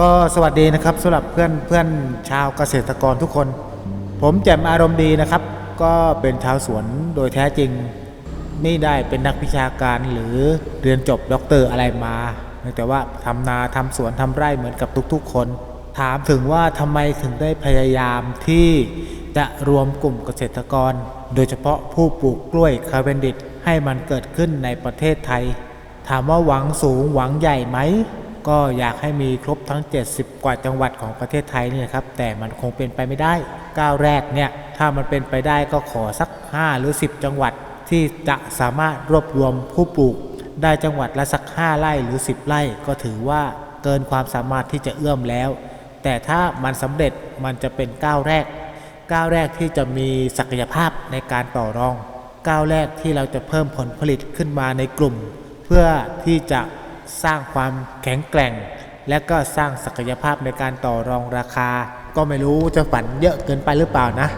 ก็สวัสดีนะครับสำหรับเพื่อนเพื่อนชาวเกษตรกรทุกคน ผมแจ่มอารมณ์ดีนะครับ ก็เป็นชาวสวนโดยแท้จริง ไม่ได้เป็นนักวิชาการหรือเรียนจบด็อกเตอร์อะไรมาแต่ว่าทำนาทำสวนทำไร่เหมือนกับทุกๆ คน ถามถึงว่าทำไมถึงได้พยายามที่จะรวมกลุ่มเกษตรกร โดยเฉพาะผู้ปลูกกล้วยคาเวนดิตให้มันเกิดขึ้นในประเทศไทย ถามว่าหวังสูงหวังใหญ่ไหม ก็อยากให้มีครบทั้ง 70 กว่าจังหวัดของประเทศไทยนี่นะครับ แต่มันคงเป็นไปไม่ได้ก้าวแรกเนี่ยถ้ามันเป็นไปได้ก็ขอสัก 5 หรือ 10 จังหวัดที่จะสามารถรวบรวมผู้ปลูก ได้จังหวัดละสัก 5 ไร่หรือ 10 ไร่ก็ถือว่าเกินความสามารถที่จะเอื้อมแล้ว แต่ถ้ามันสำเร็จมันจะเป็นก้าวแรกก้าวแรกที่จะมีศักยภาพในการต่อรองก้าวแรกที่เราจะเพิ่มผลผลิตขึ้นมาในกลุ่ม เพื่อที่จะ สร้างความแข็งแกร่ง และก็สร้างศักยภาพในการต่อรองราคา ก็ไม่รู้จะฝันเยอะเกินไปหรือเปล่านะ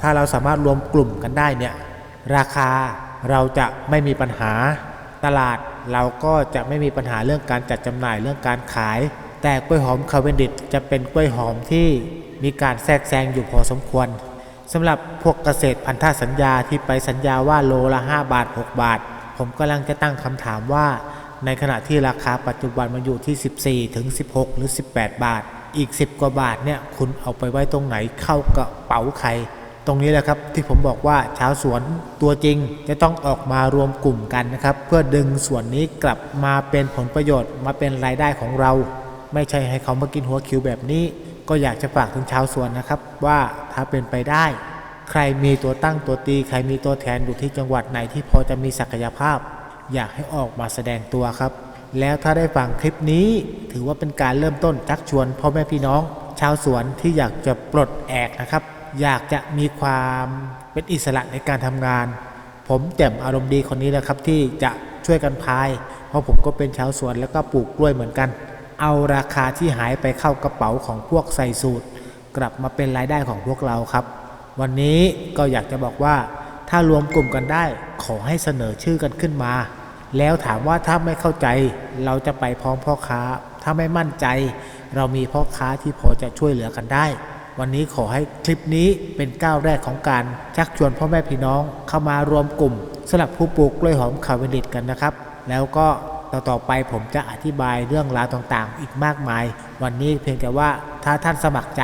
ถ้าเราสามารถรวมกลุ่มกันได้เนี่ยราคาเราจะไม่มีปัญหาตลาดเราก็จะไม่มีปัญหาเรื่องการจัดจำหน่ายเรื่องการขาย แต่กล้วยหอมคาเวนดิตจะเป็นกล้วยหอมที่มีการแทรกแซงอยู่พอสมควรสำหรับพวกเกษตรพันธสัญญาที่ไปสัญญาว่าโลละ 5 บาท 6 บาท ผมกำลังจะตั้งคำถามว่า ในขณะที่ราคาปัจจุบันมันอยู่ที่ 14 ถึง 16 หรือ 18 บาท อีก 10 กว่าบาทเนี่ยคุณเอาไปไว้ตรงไหนเข้ากระเป๋าใคร ตรงนี้แหละครับที่ผมบอกว่าชาวสวนตัวจริงจะต้องออกมารวมกลุ่มกันนะครับ เพื่อดึงส่วนนี้กลับมาเป็นผลประโยชน์มาเป็นรายได้ของเรา ไม่ใช่ให้เขามากินหัวคิวแบบนี้ ก็อยากจะฝากถึงชาวสวนนะครับ ว่าถ้าเป็นไปได้ใครมีตัวตั้งตัวตี ใครมีตัวแทนอยู่ที่จังหวัดไหนที่พอจะมีศักยภาพ อยากให้ออกมาแสดงตัวครับ แล้วถ้าได้ฟังคลิปนี้ ถือว่าเป็นการเริ่มต้นชักชวนพ่อแม่พี่น้อง ชาวสวนที่อยากจะปลดแอกนะครับ อยากจะมีความเป็นอิสระในการทำงาน ผมแจ่มอารมณ์ดีคนนี้นะครับที่จะช่วยกันพาย เพราะผมก็เป็นชาวสวนแล้วก็ปลูกกล้วยเหมือนกัน เอาราคาที่หายไปเข้ากระเป๋าของพวกใส่สูตร กลับมาเป็นรายได้ของพวกเราครับ วันนี้ก็อยากจะบอกว่า ถ้ารวมกลุ่มกันได้ขอให้เสนอชื่อกันขึ้นมา แล้วถามว่าถ้าไม่เข้าใจ เราจะไปพร้อมพ่อค้า ถ้าไม่มั่นใจ เรามีพ่อค้าที่พอจะช่วยเหลือกันได้ วันนี้ขอให้คลิปนี้เป็นก้าวแรกของการชักชวนพ่อแม่พี่น้องเข้ามารวมกลุ่มสำหรับผู้ปลูกกล้วยหอมคาเวนดิตกันนะครับ แล้วก็ต่อต่อไปผมจะอธิบายเรื่องราวต่างๆ อีกมากมาย วันนี้เพียงแต่ว่าถ้าท่านสมัครใจ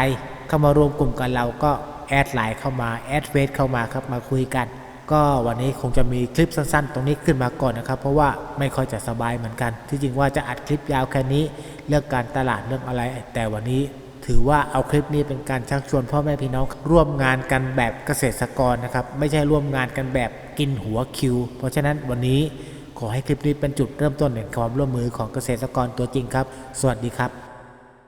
เข้ามารวมกลุ่มกันเราก็ แอดไลน์เข้ามาแอดเฟซเข้ามาครับมาคุยกัน ก็วันนี้คงจะมีคลิปสั้นๆ ตรงนี้ขึ้นมาก่อนนะครับ เพราะว่าไม่ค่อยจะสบายเหมือนกัน ที่จริงว่าจะอัดคลิปยาวแค่นี้ เรื่องการตลาดเรื่องอะไร แต่วันนี้ถือว่าเอาคลิปนี้เป็นการชักชวนพ่อแม่พี่น้องร่วมงานกันแบบเกษตรกรนะครับ ไม่ใช่ร่วมงานกันแบบกินหัวคิว เพราะฉะนั้นวันนี้ขอให้คลิปนี้เป็นจุดเริ่มต้นแห่งความร่วมมือของเกษตรกรตัวจริงครับ สวัสดีครับ